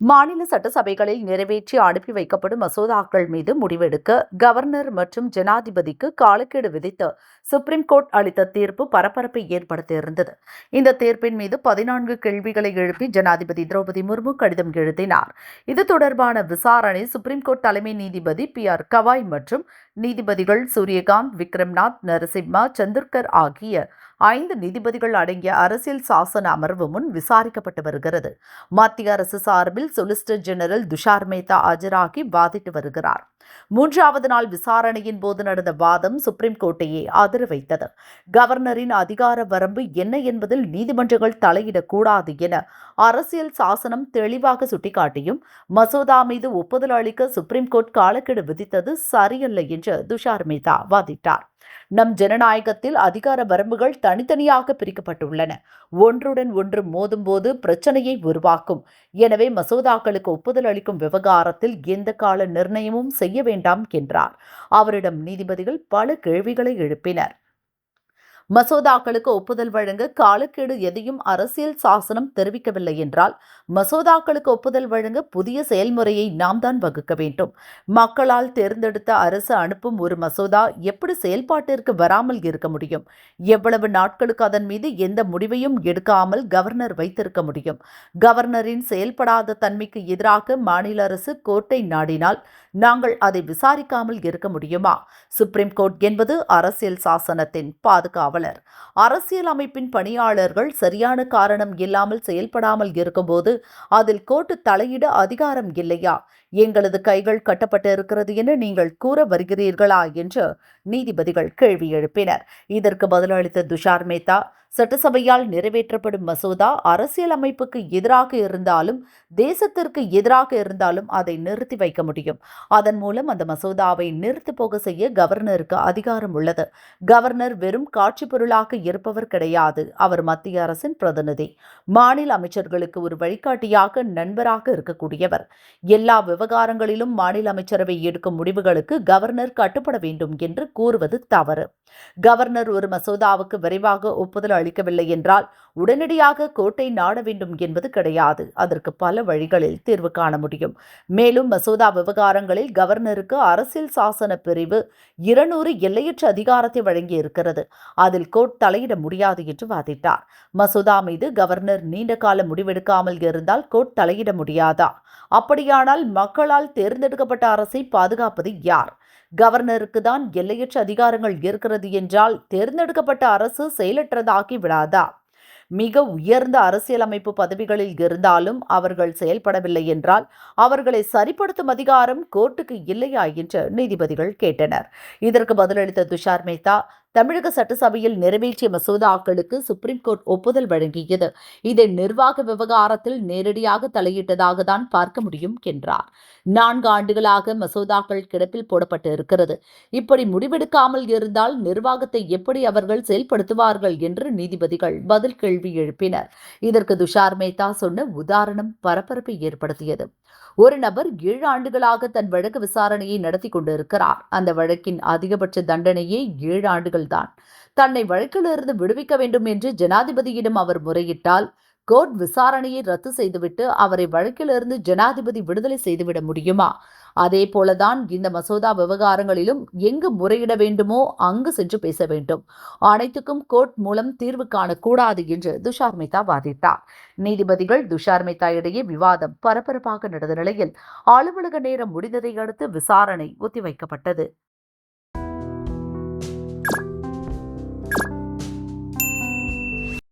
மாநில சட்டசபைகளில் நிறைவேற்றி அனுப்பி வைக்கப்படும் மசோதாக்கள் மீது முடிவெடுக்க கவர்னர் மற்றும் ஜனாதிபதிக்கு காலக்கெடு விதித்து சுப்ரீம் கோர்ட் அளித்த தீர்ப்பு பரபரப்பை ஏற்படுத்தியிருந்தது. இந்த தீர்ப்பின் மீது பதினான்கு கேள்விகளை எழுப்பி ஜனாதிபதி திரௌபதி முர்மு கடிதம் எழுதினார். இது தொடர்பான விசாரணை சுப்ரீம் கோர்ட் தலைமை நீதிபதி பி. ஆர். கவாய் மற்றும் நீதிபதிகள் சூரியகாந்த் விக்ரம்நாத் நரசிம்மா சந்துர்கர் ஆகிய ஐந்து நீதிபதிகள் அடங்கிய அரசியல் சாசன அமர்வு முன் விசாரிக்கப்பட்டு வருகிறது. மத்திய அரசு சார்பில் சொலிசிட்டர் ஜெனரல் துஷார் மேத்தா ஆஜராகி வாதிட்டு வருகிறார். மூன்றாவது நாள் விசாரணையின் போது நடந்த வாதம் சுப்ரீம் கோர்ட்டையே அதிர வைத்தது. கவர்னரின் அதிகார வரம்பு என்ன என்பதில் நீதிமன்றங்கள் தலையிடக்கூடாது என அரசியல் சாசனம் தெளிவாக சுட்டிக்காட்டியும் மசோதா மீது ஒப்புதல் அளிக்க சுப்ரீம் கோர்ட் காலக்கெடு விதித்தது சரியல்ல என்று துஷார் மேத்தா வாதிட்டார். நம் ஜனநாயகத்தில் அதிகார வரம்புகள் தனித்தனியாக பிரிக்கப்பட்டுள்ளன. ஒன்றுடன் ஒன்று மோதும்போது பிரச்சனையை உருவாக்கும். எனவே மசோதாக்களுக்கு ஒப்புதல் அளிக்கும் விவகாரத்தில் எந்த கால நிர்ணயமும் செய்ய வேண்டாம் என்றார். அவரிடம் நீதிபதிகள் பல கேள்விகளை எழுப்பினர். மசோதாக்களுக்கு ஒப்புதல் வழங்க காலக்கெடு எதையும் அரசியல் சாசனம் தெரிவிக்கவில்லை என்றால் மசோதாக்களுக்கு ஒப்புதல் வழங்க புதிய செயல்முறையை நாம் தான் வகுக்க வேண்டும். மக்களால் தேர்ந்தெடுத்த அரசு அனுப்பும் ஒரு மசோதா எப்படி செயல்பாட்டிற்கு வராமல் இருக்க முடியும்? எவ்வளவு நாட்களுக்கு அதன் மீது எந்த முடிவையும் எடுக்காமல் கவர்னர் வைத்திருக்க முடியும்? கவர்னரின் செயல்படாத தன்மைக்கு எதிராக மாநில அரசு கோர்ட்டை நாடினால் நாங்கள் அதை விசாரிக்காமல் இருக்க முடியுமா? சுப்ரீம் கோர்ட் என்பது அரசியல் சாசனத்தின் பாதுகாவலர் அரசியல் அமைப்பின் பணியாளர்கள் சரியான காரணம் இல்லாமல் செயல்படாமல் இருக்கும்போது அதில் கோர்ட்டு தலையிட அதிகாரம் இல்லையா? எங்களது கைகள் கட்டப்பட்டு இருக்கிறது என நீங்கள் கூற வருகிறீர்களா? என்று நீதிபதிகள் கேள்வி எழுப்பினர். இதற்கு பதிலளித்த துஷார் மேத்தா சட்டசபையால் நிறைவேற்றப்படும் மசோதா அரசியல் அமைப்புக்கு எதிராக இருந்தாலும் தேசத்திற்கு எதிராக இருந்தாலும் அதை நிறுத்தி வைக்க முடியும். அதன் மூலம் அந்த மசோதாவை நிறுத்து போக செய்ய கவர்னருக்கு அதிகாரம் உள்ளது. கவர்னர் வெறும் காட்சி பொருளாக இருப்பவர் கிடையாது. அவர் மத்திய அரசின் பிரதிநிதி. மாநில அமைச்சர்களுக்கு ஒரு வழிகாட்டியாக நண்பராக இருக்கக்கூடியவர். எல்லா விவகாரங்களிலும் மாநில அமைச்சரவை எடுக்கும் முடிவுகளுக்கு கவர்னர் கட்டுப்பட வேண்டும் என்று கூறுவது தவறு. கவர்னர் ஒரு மசோதாவுக்கு விரைவாக ஒப்புதல் அளிக்கவில்லை என்றால் உடனடியாக கோர்ட்டை நாட வேண்டும் என்பது கிடையாது. அதற்கு பல வழிகளில் தீர்வு காண முடியும். மேலும் மசோதா விவகாரங்களில் கவர்னருக்கு அரசியல் சாசன பிரிவு இருநூறு எல்லையற்ற அதிகாரத்தை வழங்கி இருக்கிறது அதில் கோர்ட் தலையிட முடியாது என்று வாதிட்டார். மசோதா மீது கவர்னர் நீண்ட கால முடிவெடுக்காமல் இருந்தால் கோர்ட் தலையிட முடியாதா? அப்படியானால் மக்களால் தேர்ந்தெடுக்கப்பட்ட அரசை பாதுகாப்பது யார்? கவர்னருக்கு தான் எல்லையற்ற அதிகாரங்கள் இருக்கிறது என்றால் தேர்ந்தெடுக்கப்பட்ட அரசு செயலற்றதாகி விடாதா? மிக உயர்ந்த அரசியலமைப்பு பதவிகளில் இருந்தாலும் அவர்கள் செயல்படவில்லை என்றால் அவர்களை சரிப்படுத்தும் அதிகாரம் கோர்ட்டுக்கு இல்லையா என்று நீதிபதிகள் கேட்டனர். இதற்கு பதிலளித்த துஷார் மேத்தா தமிழக சட்டசபையில் நிறைவேற்றிய மசோதாக்களுக்கு சுப்ரீம் கோர்ட் ஒப்புதல் வழங்கியது. இதை நிர்வாக விவகாரத்தில் நேரடியாக தலையிட்டதாக தான் பார்க்க முடியும் என்றார். நான்கு ஆண்டுகளாக மசோதாக்கள் கிடப்பில் போடப்பட்டு இருக்கிறது. இப்படி முடிவெடுக்காமல் இருந்தால் நிர்வாகத்தை எப்படி அவர்கள் செயல்படுத்துவார்கள் என்று நீதிபதிகள் பதில் கேள்வி எழுப்பினர். இதற்கு துஷார் மேத்தா சொன்ன உதாரணம் பரபரப்பை ஏற்படுத்தியது. ஒரு நபர் ஏழு ஆண்டுகளாக தன் வழக்கு விசாரணையை நடத்தி கொண்டிருக்கிறார். அந்த வழக்கின் அதிகபட்ச தண்டனையே ஏழு ஆண்டுகள் தான் தன்னை வழக்கிலிருந்து விடுவிக்க வேண்டும் என்று ஜனாதிபதியிடம் அவர் முறையிட்டால் கோர்ட் விசாரணையை ரத்து செய்துவிட்டு அவரை வழக்கிலிருந்து ஜனாதிபதி விடுதலை செய்துவிட முடியுமா? அதே போலதான் இந்த மசோதா விவகாரங்களிலும் எங்கு முறையிட வேண்டுமோ அங்கு சென்று பேச வேண்டும். அனைத்துக்கும் கோர்ட் மூலம் தீர்வு காணக்கூடாது என்று துஷார் மேத்தா வாதிட்டார். நீதிபதிகள் துஷார் மேத்தா இடையே விவாதம் பரபரப்பாக நடந்த நிலையில் அலுவலக நேரம் முடிந்ததை அடுத்து விசாரணை ஒத்திவைக்கப்பட்டது.